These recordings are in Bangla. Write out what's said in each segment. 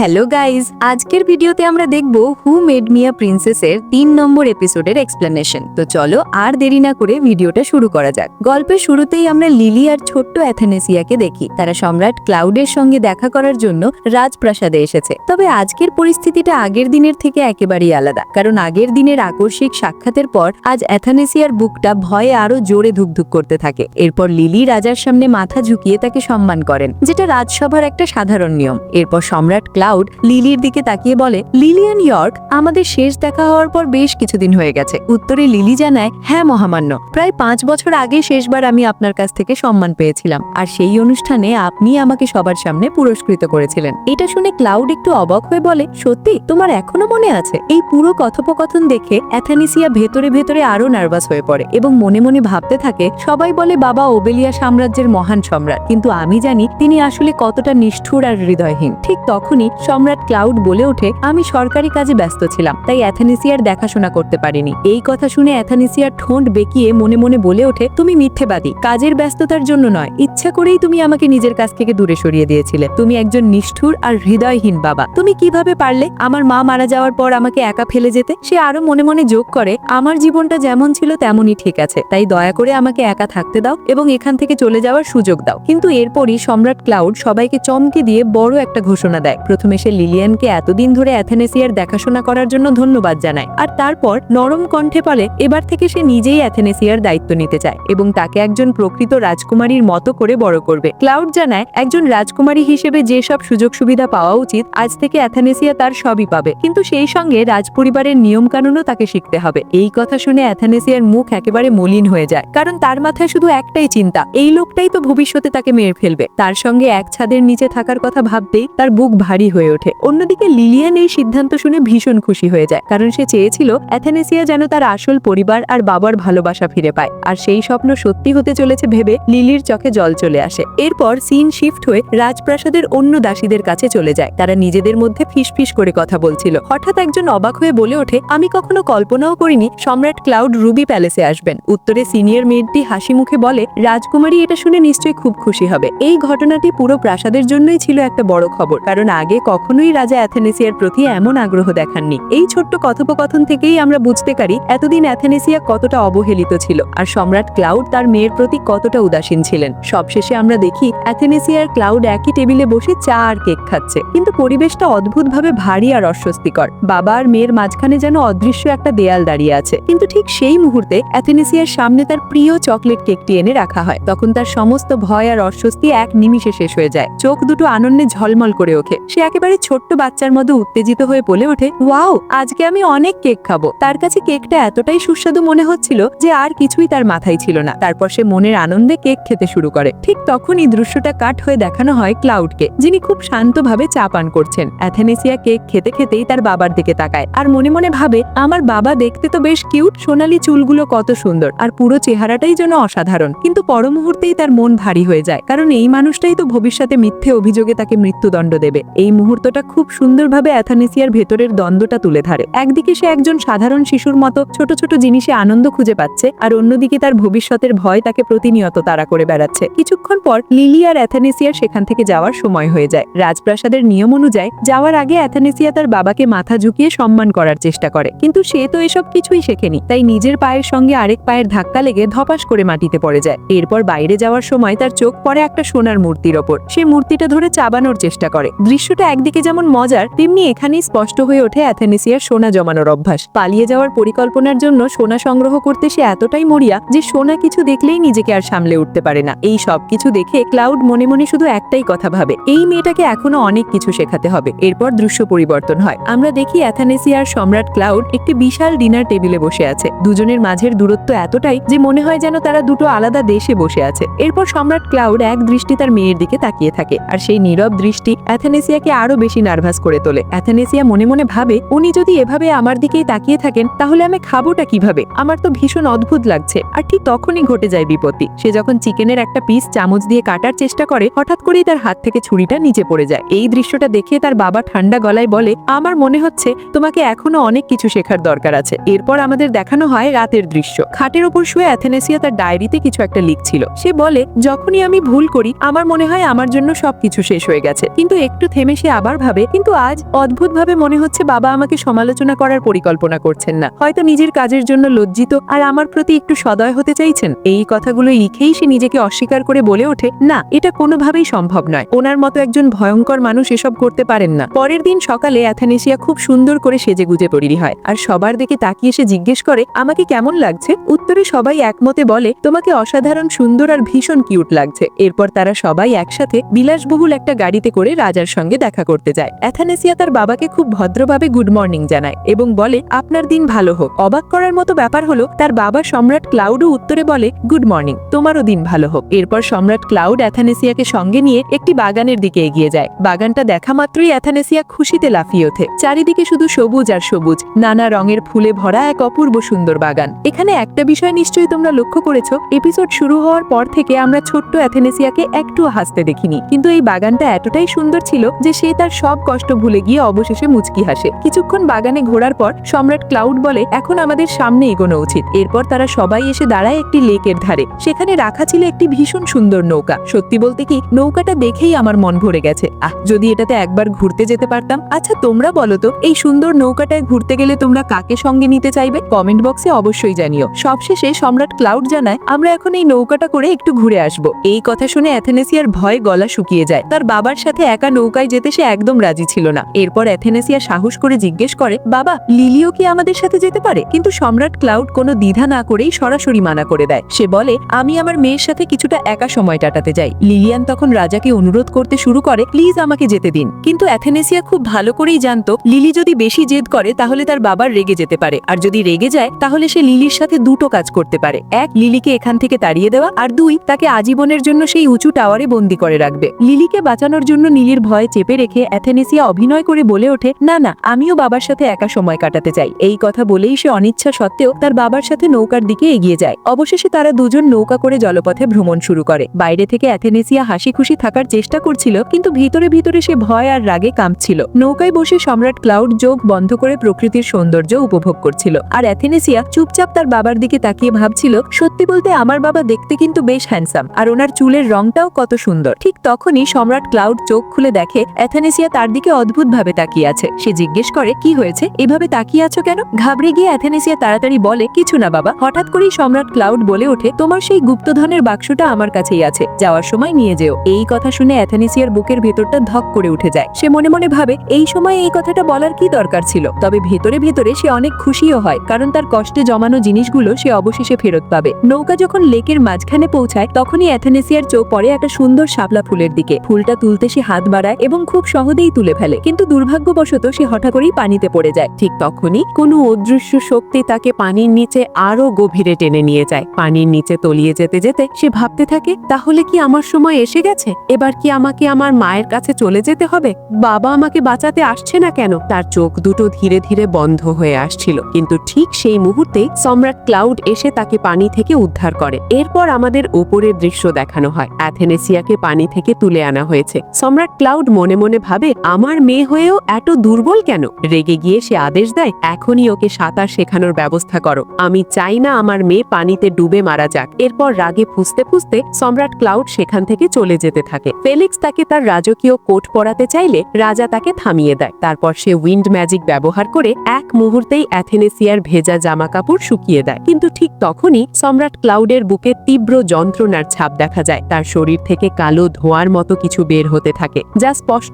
হ্যালো গাইজ আজকের ভিডিওতে আমরা দেখব হু মেড মিয়া প্রিন্সেসের তিন নম্বর এপিসোডের এক্সপ্লেনেশন তো চলো আর দেরি না করে ভিডিওটা শুরু করা যাক। গল্পের শুরুতেই আমরা লিলি আর ছোট্ট অ্যাথেনেসিয়াকে দেখি। তারা সম্রাট ক্লাউডের সঙ্গে দেখা করার জন্য রাজপ্রাসাদে এসেছে। তবে আজকের পরিস্থিতিটা আগের দিনের থেকে একেবারেই আলাদা। কারণ আগের দিনের আকস্মিক সাক্ষাতের পর আজ অ্যাথানেসিয়ার বুকটা ভয়ে আরও জোরে ধুকধুক করতে থাকে। এরপর লিলি রাজার সামনে মাথা ঝুঁকিয়ে তাকে সম্মান করেন, যেটা রাজসভার একটা সাধারণ নিয়ম। এরপর সম্রাট ক্লাউড লিলির দিকে তাকিয়ে বলে, লিলিয়ান ইয়র্ক, আমাদের শেষ দেখা হওয়ার পর বেশ কিছুদিন হয়ে গেছে। উত্তরে লিলি জানায় হ্যাঁ মহামান্য, প্রায় পাঁচ বছর আগে শেষবার আমি আপনার কাছ থেকে সম্মান পেয়েছিলাম, আর সেই অনুষ্ঠানে আপনি আমাকে সবার সামনে পুরস্কৃত করেছিলেন। এটা শুনে ক্লাউড একটু অবাক হয়ে বলে, সত্যি? তোমার এখনও মনে আছে? এই পুরো কথোপকথন দেখে অ্যাথানিসিয়া ভেতরে ভেতরে আরও নার্ভাস হয়ে পড়ে এবং মনে মনে ভাবতে থাকে, সবাই বলে, বাবা, ওবেলিয়া সাম্রাজ্যের মহান সম্রাট। কিন্তু আমি জানি, তিনি আসলে কতটা নিষ্ঠুর আর হৃদয়হীন। ঠিক তখনই সম্রাট ক্লাউড বলে ওঠে, আমি সরকারি কাজে ব্যস্ত ছিলাম, তাই অ্যাথানিসিয়ার দেখাশোনা করতে পারিনি। এই কথা শুনে অ্যাথানিসিয়ার ঠোঁট বেঁকিয়ে মনে মনে বলে ওঠে, তুমি মিথ্যেবাদী, কাজের ব্যস্ততার জন্য নয়। ইচ্ছা করেই তুমি আমাকে নিজের কাছ থেকে দূরে সরিয়ে দিয়েছিলে। তুমি একজন নিষ্ঠুর আর হৃদয়হীন বাবা। তুমি কীভাবে পারলে আমার মা মারা যাওয়ার পর আমাকে একা ফেলে যেতে? সে আরও মনে মনে যোগ করে, আমার জীবনটা যেমন ছিল তেমনই ঠিক আছে, তাই দয়া করে আমাকে একা থাকতে দাও এবং এখান থেকে চলে যাওয়ার সুযোগ দাও। কিন্তু এরপরই সম্রাট ক্লাউড সবাইকে চমকে দিয়ে বড় একটা ঘোষণা দেয়। প্রথমে সে লিলিয়ানকে এতদিন ধরে অ্যাথেনেসিয়ার দেখাশোনা করার জন্য ধন্যবাদ জানায়। আর তারপর নরম কণ্ঠে বলে, এবার থেকে সে নিজেই অ্যাথেনেসিয়ার দায়িত্ব নিতে চায় এবং তাকে একজন প্রকৃত রাজকুমারীর মতো করে বড় করবে। ক্লাউড জানায়, একজন রাজকুমারী হিসেবে যে সব সুযোগ সুবিধা পাওয়া উচিত, আজ থেকে অ্যাথানেসিয়া তার সবই পাবে। কিন্তু সেই সঙ্গে রাজপরিবারের নিয়ম কানুনও তাকে শিখতে হবে। এই কথা শুনে অ্যাথানেসিয়ার মুখ একেবারে মলিন হয়ে যায়, কারণ তার মাথায় শুধু একটাই চিন্তা, এই লোকটাই তো ভবিষ্যতে তাকে মেরে ফেলবে। তার সঙ্গে এক ছাদের নিচে থাকার কথা ভাবতেই তার বুক ভারী হয়ে ওঠে। অন্যদিকে লিলিয়ান এই সিদ্ধান্ত শুনে ভীষণ খুশি হয়ে যায়, কারণ সে চেয়েছিল অ্যাথেনেসিয়া যেন তার আসল পরিবার আর বাবার ভালোবাসা ফিরে পায়। আর সেই স্বপ্ন সত্যি হতে চলেছে ভেবে লিলির চোখে জল চলে আসে। এরপর সিন শিফট হয়ে রাজপ্রাসাদের অন্য দাসীদের কাছে চলে যায়। তারা নিজেদের মধ্যে ফিসফিস করে কথা বলছিল। হঠাৎ একজন অবাক হয়ে বলে ওঠে, আমি কখনো কল্পনাও করিনি সম্রাট ক্লাউড রুবি প্যালেসে আসবেন। উত্তরে সিনিয়র মেয়েটি হাসি মুখে বলে, রাজকুমারী এটা শুনে নিশ্চয়ই খুব খুশি হবে। এই ঘটনাটি পুরো প্রাসাদের জন্যই ছিল একটা বড় খবর, কারণ আগে কখনোই রাজা অ্যাথেনেসিয়ার প্রতি এমন আগ্রহ দেখাননি। এই ছোট্ট কথোপকথন থেকেই আমরা বুঝতে পারি এতদিন অ্যাথেনেসিয়া কতটা অবহেলিত ছিল আর সম্রাট ক্লাউড তার মেয়ের প্রতি কতটা উদাসীন ছিলেন। সবশেষে আমরা দেখি অ্যাথেনেসিয়ার ক্লাউড একই টেবিলে বসে চা আর কেক খাচ্ছে। কিন্তু পরিবেশটা অদ্ভুতভাবে ভারী আর অস্বস্তিকর। বাবা আর মেয়ের মাঝখানে যেন অদৃশ্য একটা দেয়াল দাঁড়িয়ে আছে। কিন্তু ঠিক সেই মুহূর্তে অ্যাথেনেসিয়ার সামনে তার প্রিয় চকলেট কেকটি এনে রাখা হয়। তখন তার সমস্ত ভয় আর অস্বস্তি এক নিমিষে শেষ হয়ে যায়। চোখ দুটো আনন্দে ঝলমল করে ওঠে। সে একেবারে ছোট্ট বাচ্চার মতো উত্তেজিত হয়ে বলে ওঠে, ওয়াও, আজকে আমি অনেক কেক খাব। তার কাছে কেকটা এতটাই সুস্বাদু মনে হচ্ছিল যে আর কিছুই তার মাথায় ছিল না। তারপর সে মনের আনন্দে কেক খেতে শুরু করে। ঠিক তখনই দৃশ্যটা কাট হয়ে দেখানো হয় ক্লাউডকে, যিনি খুব শান্তভাবে চা পান করছেন। অ্যাথেনেসিয়া কেক খেতে খেতেই তার বাবার দিকে তাকায় আর মনে মনে ভাবে, আমার বাবা দেখতে তো বেশ কিউট, সোনালি চুলগুলো কত সুন্দর আর পুরো চেহারাটাই যেন অসাধারণ। কিন্তু পর মুহূর্তেই তার মন ভারী হয়ে যায়, কারণ এই মানুষটাই তো ভবিষ্যতে মিথ্যে অভিযোগে তাকে মৃত্যুদণ্ড দেবে। এই মুহূর্তটা খুব সুন্দরভাবে অ্যাথানেসিয়ার ভেতরের দ্বন্দ্বটা তুলে ধরে। একদিকে সে একজন সাধারণ শিশুর মতো ছোট ছোট জিনিসে আনন্দ খুঁজে পাচ্ছে, আর অন্যদিকে তার ভবিষ্যতের ভয় তাকে প্রতিনিয়ত তাড়া করে বেড়াচ্ছে। কিছুক্ষণ পর লিলি আর অ্যাথানেসিয়ার সেখান থেকে যাওয়ার সময় হয়ে যায়। রাজপ্রাসাদের নিয়ম অনুযায়ী যাওয়ার আগে অ্যাথানেসিয়া তার বাবাকে মাথা ঝুঁকিয়ে সম্মান করার চেষ্টা করে। কিন্তু সে তো এসব কিছুই শেখেনি, তাই নিজের পায়ের সঙ্গে আরেক পায়ের ধাক্কা লেগে ধপাস করে মাটিতে পড়ে যায়। এরপর বাইরে যাওয়ার সময় তার চোখ পড়ে একটা সোনার মূর্তির ওপর। সে মূর্তিটা ধরে চাবানোর চেষ্টা করে। দৃশ্যটা একদিকে যেমন মজার, তেমনি এখানেই স্পষ্ট হয়ে ওঠে অ্যাথেনেসিয়ার সোনা জমানোর অভ্যাস। পালিয়ে যাওয়ার পরিকল্পনার জন্য সোনা সংগ্রহ করতে সে এতটাই মরিয়া যে সোনা কিছু দেখলেই নিজেকে আর সামলে উঠতে পারে না। এই সব কিছু দেখে ক্লাউড মনে মনে শুধু একটাই কথা ভাবে, এই মেয়েটাকে এখনও অনেক কিছু শেখাতে হবে। এরপর দৃশ্য পরিবর্তন হয়। আমরা দেখি অ্যাথানেসিয়ার সম্রাট ক্লাউড একটি বিশাল ডিনার টেবিলে বসে আছে। দুজনের মাঝের দূরত্ব এতটাই যে মনে হয় যেন তারা দুটো আলাদা দেশে বসে আছে। এরপর সম্রাট ক্লাউড এক দৃষ্টি তার মেয়ের দিকে তাকিয়ে থাকে। আর সেই নীরব দৃষ্টি অ্যাথানেসিয়াকে আরও বেশি নার্ভাস করে তোলে। অ্যাথানেসিয়া মনে মনে ভাবে, উনি যদি এভাবে আমার দিকেই তাকিয়ে থাকেন, তাহলে আমি খাবোটা কীভাবে? আমার তো ভীষণ অদ্ভুত লাগছে। আর ঠিক তখনই ঘটে যায় বিপত্তি। সে যখন চিকেনের একটা পিস চামচ দিয়ে কাটার চেষ্টা করে, হঠাৎ করেই তার হাত থেকে ছুরিটা নিচে পড়ে যায়। এই দৃশ্যটা দেখে তার বাবা ঠান্ডা গলায় বলে, আমার মনে হচ্ছে তোমাকে এখনও অনেক কিছু শেখার দরকার আছে। এরপর আমাদের দেখানো হয় রাতের দৃশ্য। খাটের ওপর শুয়ে অ্যাথেনেসিয়া তার ডায়েরিতে কিছু একটা লিখছিল। সে বলে, যখনই আমি ভুল করি, আমার মনে হয় আমার জন্য সবকিছু শেষ হয়ে গেছে। কিন্তু একটু থেমে সে আবার ভাবে, কিন্তু আজ অদ্ভুতভাবে মনে হচ্ছে বাবা আমাকে সমালোচনা করার পরিকল্পনা করছেন না। হয়তো নিজের কাজের জন্য লজ্জিত আর আমার প্রতি একটু সদয় হতে চাইছেন। এই কথাগুলো লিখেই সে নিজেকে অস্বীকার করে বলে ওঠে, না, এটা কোনোভাবেই সম্ভব নয়। ওনার মতো একজন ভয়ঙ্কর মানুষ এসব করতে পারেন না। পরের দিন সকালে অ্যাথানেসিয়া খুব সুন্দর করে সেজে গুজে তৈরি হয় আর সবার দিকে তাকিয়ে সে জিজ্ঞেস করে, আমাকে কেমন লাগছে? উত্তরে সবাই একমতে বলে, তোমাকে অসাধারণ, সুন্দর আর ভীষণ কিউট লাগছে। এরপর তারা সবাই একসাথে বিলাসবহুল একটা গাড়িতে করে রাজার সঙ্গে দেখা করতে যায়। অ্যাথানেসিয়া তার বাবাকে খুব ভদ্রভাবে গুড মর্নিং জানায় এবং বলে, আপনার দিন ভালো হোক। অবাক করার মতো ব্যাপার হলো, তার বাবা সম্রাট ক্লাউডও উত্তরে বলে, গুড মর্নিং, তোমারও দিন ভালো হোক। এরপর সম্রাট ক্লাউড অ্যাথানেসিয়াকে সঙ্গে নিয়ে একটি বাগানের দিকে এগিয়ে যায়। বাগানটা দেখা মাত্রই অ্যাথানেসিয়া খুশিতে লাফিয়ে ওঠে। চারিদিকে শুধু সবুজ আর সবুজ, নানা রঙের ফুলে ভরা এক অপূর্ব সুন্দর বাগান। এখানে একটা বিষয় নিশ্চয়ই তোমরা লক্ষ্য করেছ, এপিসোড শুরু হওয়ার পর থেকে আমরা ছোট্ট অ্যাথেনেসিয়াকে একটু হাসতে দেখিনি। কিন্তু এই বাগানটা এতটাই সুন্দর ছিল যে সে তার সব কষ্ট ভুলে গিয়ে অবশেষে মুচকি হাসে। কিছুক্ষণ বাগানে ঘোরার পর সম্রাট ক্লাউড বলে, এখন আমাদের সামনে এগোনো উচিত। এরপর তারা সবাই এসে দাঁড়ায় একটি লেকের ধারে। সেখানে রাখা ছিল একটি ভীষণ সুন্দর নৌকা। সত্যি বলতে কি, নৌকাটা দেখেই আমার মন ভরে গেছে। আহ, যদি এটাতে একবার ঘুরতে যেতে পারতাম। আচ্ছা তোমরা বলো তো, এই সুন্দর নৌকাটায় ঘুরতে গেলে তোমরা কাকে সঙ্গে নিতে চাইবে? কমেন্ট বক্সে অবশ্যই জানিও। সবশেষে সম্রাট ক্লাউড জানায়, আমরা এখন এই নৌকাটা করে একটু ঘুরে আসব। এই কথা শুনে অ্যাথেনেসিয়ার ভয় গলা শুকিয়ে যায়। তার বাবার সাথে একা নৌকায় যেতে সে একদম রাজি ছিল না। এরপর অ্যাথেনেসিয়া সাহস করে জিজ্ঞেস করে, বাবা, লিলিও কি আমাদের সাথে যেতে পারে? কিন্তু সম্রাট ক্লাউড কোনো দ্বিধা না করেই সরাসরি মানা করে দেয়। সে বলে, আমি আমার মেয়ের সাথে কিছুটা একা সময় কাটাতে যাই লিলিয়ান তখন রাজাকে অনুরোধ করতে শুরু করে, প্লিজ আমাকে যেতে দিন। কিন্তু অ্যাথেনেসিয়া খুব ভালো করেই জানত, লিলি যদি বেশি জেদ করে, তাহলে তার বাবার রেগে যেতে পারে। আর যদি রেগে যায়, তাহলে সে লিলির সাথে দুটো কাজ করতে পারে। এক, লিলিকে এখান থেকে তাড়িয়ে দেওয়া। আর দুই, তাকে আজীবনের জন্য সেই উঁচু টাওয়ারে বন্দি করে রাখবে। লিলিকে বাঁচানোর জন্য নীলির ভয় চেপে রেখে অ্যাথেনেসিয়া অভিনয় করে বলে ওঠে, না না, আমিও বাবার সাথে একা সময় কাটাতে চাই। এই কথা বলেই সে অনিচ্ছা সত্ত্বেও তার বাবার সাথে নৌকার দিকে এগিয়ে যায়। অবশেষে তারা দুজন নৌকা করে জলপথে ভ্রমণ শুরু করে। বাইরে থেকে অ্যাথেনেসিয়া হাসি খুশি থাকার চেষ্টা করছিল, কিন্তু ভিতরে ভিতরে সে ভয় আর রাগে কাঁপছিল। নৌকায় বসে সম্রাট ক্লাউড চোখ বন্ধ করে প্রকৃতির সৌন্দর্য উপভোগ করছিল। আর অ্যাথেনেসিয়া চুপচাপ তার বাবার দিকে তাকিয়ে ভাবছিল, সত্যি বলতে আমার বাবা দেখতে কিন্তু বেশ হ্যান্ডসাম আর ওনার চুলের রংটাও কত সুন্দর। ঠিক তখনই সম্রাট ক্লাউড চোখ খুলে দেখে অ্যাথেনেসিয়া তার দিকে অদ্ভুতভাবে তাকিয়ে আছে। সে জিজ্ঞেস করে, কি হয়েছে? এভাবে তাকিয়ে আছো কেন? ঘাবড়ে গিয়ে অ্যাথেনেসিয়া তাড়াতাড়ি বলে, কিছু না বাবা, হঠাৎ করেই সম্রাট ক্লাউড বলে ওঠে, তোমার সেই গুপ্তধনের বাক্সটা আমার কাছেই আছে, যাওয়ার সময় নিয়ে যেও। এই কথা শুনে অ্যাথেনেসিয়ার বুকের ভেতরটা ধক করে উঠে যায়। সে মনে মনে ভাবে, এই সময় এই কথাটা বলার কি দরকার ছিল? তবে ভেতরে ভেতরে সে অনেক খুশিও হয়, কারণ তার কষ্টে জমানো জিনিসগুলো সে অবশেষে ফেরত পাবে। নৌকা যখন লেকের মাঝখানে পৌঁছায়, তখনই অ্যাথেনেসিয়ার চোখ পড়ে একটা সুন্দর শাপলা ফুলের দিকে। ফুলটা তুলতে সে হাত বাড়ায় এবং খুব সহজেই তুলে ফেলে, কিন্তু দুর্ভাগ্যবশত সে হঠাৎ করেই পানিতে পড়ে যায়। ঠিক তখনই কোনো অদৃশ্য শক্তি তাকে পানির নিচে আরও গভীরে টেনে নিয়ে যায়। পানির নিচে তলিয়ে যেতে যেতে সে ভাবতে থাকে, তাহলে কি আমার সময় এসে গেছে? এবার কি আমাকে আমার মায়ের কাছে চলে যেতে হবে? বাবা আমাকে বাঁচাতে আসছে না কেন? তার চোখ দুটো ধীরে ধীরে বন্ধ হয়ে আসছিল। কিন্তু ঠিক সেই মুহূর্তে সম্রাট ক্লাউড এসে তাকে পানি থেকে উদ্ধার করে। এরপর আমাদের ওপরের দৃশ্য দেখানো হয়। অ্যাথেনেসিয়াকে পানি থেকে তুলে আনা হয়েছে। সম্রাট ক্লাউড মনে মনে ভাবে, আমার মেয়ে হয়েও এত দুর্বল কেন? রেগে গিয়ে সে আদেশ দেয়, এখনই ওকে সাঁতার শেখানোর ব্যবস্থা করো। আমি চাই না আমার মেয়ে পানিতে ডুবে মারা যাক। এরপর রাগে ফুসতে ফুসতে সম্রাট ক্লাউড সেখান থেকে চলে যেতে থাকে। ফেলিক্স তাকে তার রাজকীয় কোট পরাতে চাইলে রাজা তাকে থামিয়ে দেয়। তারপর সে উইন্ড ম্যাজিক ব্যবহার করে এক মুহূর্তেই অ্যাথেনেসিয়ার ভেজা জামা কাপড় শুকিয়ে দেয়। কিন্তু ঠিক তখনই সম্রাট ক্লাউডের বুকে তীব্র যন্ত্রণার ছাপ দেখা যায়। তার শরীর থেকে কালো ধোঁয়ার মতো কিছু বের হতে থাকে, যা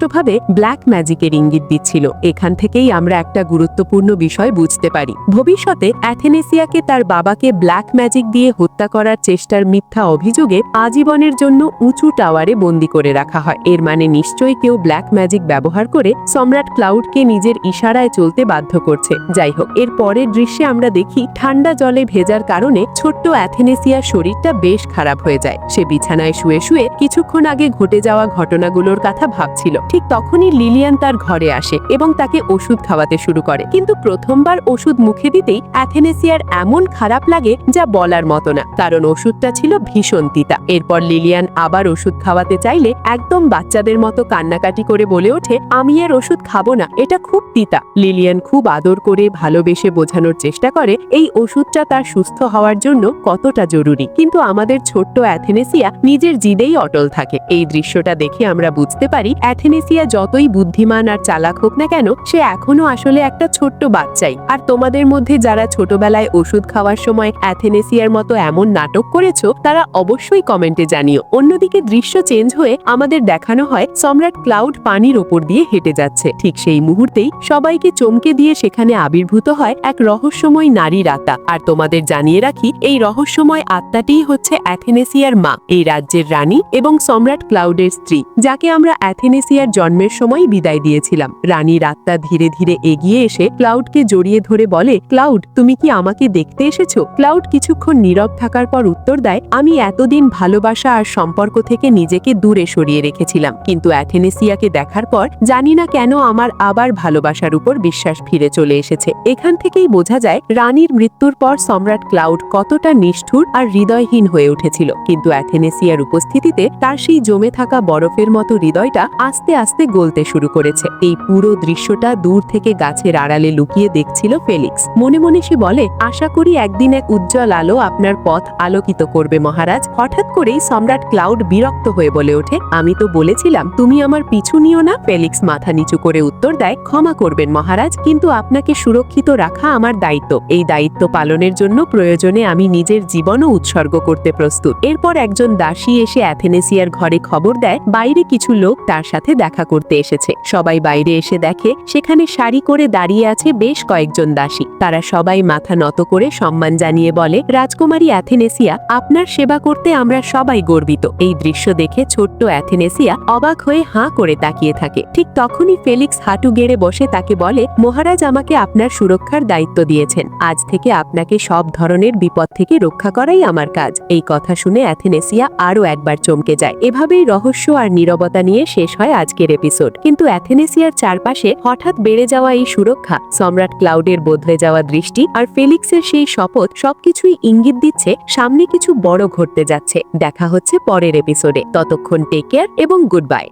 স্পষ্টভাবে ব্ল্যাক ম্যাজিকের ইঙ্গিত দিচ্ছিল। এখান থেকেই আমরা একটা গুরুত্বপূর্ণ বিষয় বুঝতে পারি। ভবিষ্যতে অ্যাথেনেসিয়াকে তার বাবাকে ব্ল্যাক ম্যাজিক দিয়ে হত্যা করার চেষ্টার মিথ্যা অভিযোগে আজীবনের জন্য উঁচু টাওয়ারে বন্দি করে রাখা হয়। এর মানে নিশ্চয়ই কেউ ব্ল্যাক ম্যাজিক ব্যবহার করে সম্রাট ক্লাউডকে নিজের ইশারায় চলতে বাধ্য করছে। যাই হোক, এর পরের দৃশ্যে আমরা দেখি ঠান্ডা জলে ভেজার কারণে ছোট্ট অ্যাথেনেসিয়ার শরীরটা বেশ খারাপ হয়ে যায়। সে বিছানায় শুয়ে শুয়ে কিছুক্ষণ আগে ঘটে যাওয়া ঘটনাগুলোর কথা ভাবছিল। ঠিক তখনই লিলিয়ান তার ঘরে আসে এবং তাকে ওষুধ খাওয়াতে শুরু করে। কিন্তু প্রথমবার ওষুধ মুখে দিতেই অ্যাথেনেসিয়ার এমন খারাপ লাগে যা বলার মতো না। কারণ ওষুধটা ছিল ভীষণ তিতা। এরপর লিলিয়ান আবার ওষুধ খাওয়াতে চাইলে একদম বাচ্চাদের মতো কান্নাকাটি করে বলে ওঠে, আমি আর ওষুধ খাব না, এটা খুব তিতা। লিলিয়ান খুব আদর করে ভালোবেসে বোঝানোর চেষ্টা করে, এই ওষুধটা তার সুস্থ হওয়ার জন্য কতটা জরুরি? কিন্তু আমাদের ছোট্ট অ্যাথেনেসিয়া নিজের জিদেই অটল থাকে। এই দৃশ্যটা দেখে আমরা বুঝতে পারি অ্যাথেনে অ্যাথেনেসিয়া যতই বুদ্ধিমান আর চালাক হোক না কেন, সে এখনও আসলে একটা ছোট্ট বাচ্চাই। আর তোমাদের মধ্যে যারা ছোটবেলায় ওষুধ খাওয়ার সময় অ্যাথেনেসিয়ার মতো এমন নাটক করেছ, তারা অবশ্যই কমেন্টে জানিও। অন্যদিকে দৃশ্য চেঞ্জ হয়ে আমাদের দেখানো হয় সম্রাট ক্লাউড পানির ওপর দিয়ে হেঁটে যাচ্ছে। ঠিক সেই মুহূর্তেই সবাইকে চমকে দিয়ে সেখানে আবির্ভূত হয় এক রহস্যময় নারীর আত্মা আর তোমাদের জানিয়ে রাখি, এই রহস্যময় আত্মাটিই হচ্ছে অ্যাথেনেসিয়ার মা, এই রাজ্যের রানী এবং সম্রাট ক্লাউডের স্ত্রী, যাকে আমরা অ্যাথেনেসিয়ার জন্মের সময় বিদায় দিয়েছিলাম। রানীর আত্মা ধীরে ধীরে এগিয়ে এসে ক্লাউডকে জড়িয়ে ধরে বলে, ক্লাউড, তুমি কি আমাকে দেখতে এসেছ? ক্লাউড কিছুক্ষণ নীরব থাকার পর উত্তর দেয়, আমি এতদিন ভালোবাসা আর সম্পর্ক থেকে নিজেকে দূরে সরিয়ে রেখেছিলাম, কিন্তু অ্যাথেনেসিয়াকে দেখার পর জানি না কেন আমার আবার ভালোবাসার উপর বিশ্বাস ফিরে চলে এসেছে। এখান থেকেই বোঝা যায়, রানীর মৃত্যুর পর সম্রাট ক্লাউড কতটা নিষ্ঠুর আর হৃদয়হীন হয়ে উঠেছিল। কিন্তু অ্যাথেনেসিয়ার উপস্থিতিতে তার সেই জমে থাকা বরফের মতো হৃদয়টা আস্তে আস্তে গলতে শুরু করেছে। এই পুরো দৃশ্যটা দূর থেকে গাছের আড়ালে লুকিয়ে দেখছিল ফেলিক্স। মনে মনে সে বলে, আশা করি একদিন এক উজ্জ্বল আলো আপনার পথ আলোকিত করবে মহারাজ। হঠাৎ করেই সম্রাট ক্লাউড বিরক্ত হয়ে বলে ওঠে, আমি তো বলেছিলাম, তুমি আমার পিছু নিও না। ফেলিক্স মাথা নিচু করে উত্তর দেয়, ক্ষমা করবেন মহারাজ, কিন্তু আপনাকে সুরক্ষিত রাখা আমার দায়িত্ব। এই দায়িত্ব পালনের জন্য প্রয়োজনে আমি নিজের জীবনও উৎসর্গ করতে প্রস্তুত। এরপর একজন দাসী এসে অ্যাথেনেসিয়ার ঘরে খবর দেয়, বাইরে কিছু লোক তার সাথে দেখা করতে এসেছে। সবাই বাইরে এসে দেখে, সেখানে সারি করে দাঁড়িয়ে আছে বেশ কয়েকজন দাসী। তারা সবাই মাথা নত করে সম্মান জানিয়ে বলে, রাজকুমারী অ্যাথেনেসিয়া, আপনার সেবা করতে আমরা সবাই গর্বিত। এই দৃশ্য দেখে ছোট্ট অ্যাথেনেসিয়া অবাক হয়ে হাঁ করে তাকিয়ে থাকে। ঠিক তখনই ফেলিক্স হাঁটু গেড়ে বসে তাকে বলে, মহারাজ আমাকে আপনার সুরক্ষার দায়িত্ব দিয়েছেন। আজ থেকে আপনাকে সব ধরনের বিপদ থেকে রক্ষা করাই আমার কাজ। এই কথা শুনে অ্যাথেনেসিয়া আরও একবার চমকে যায়। এভাবেই রহস্য আর নীরবতা নিয়ে শেষ হয় আজকের এপিসোড কিন্তু অ্যাথেনেসিয়ার চারপাশে হঠাৎ বেড়ে যাওয়া এই সুরক্ষা, সম্রাট ক্লাউডের বদলে যাওয়া দৃষ্টি আর ফেলিক্সের সেই শপথ সবকিছুই ইঙ্গিত দিচ্ছে সামনে কিছু বড় ঘটতে যাচ্ছে। দেখা হচ্ছে পরের এপিসোডে ততক্ষণ টেক কেয়ার এবং গুড বাই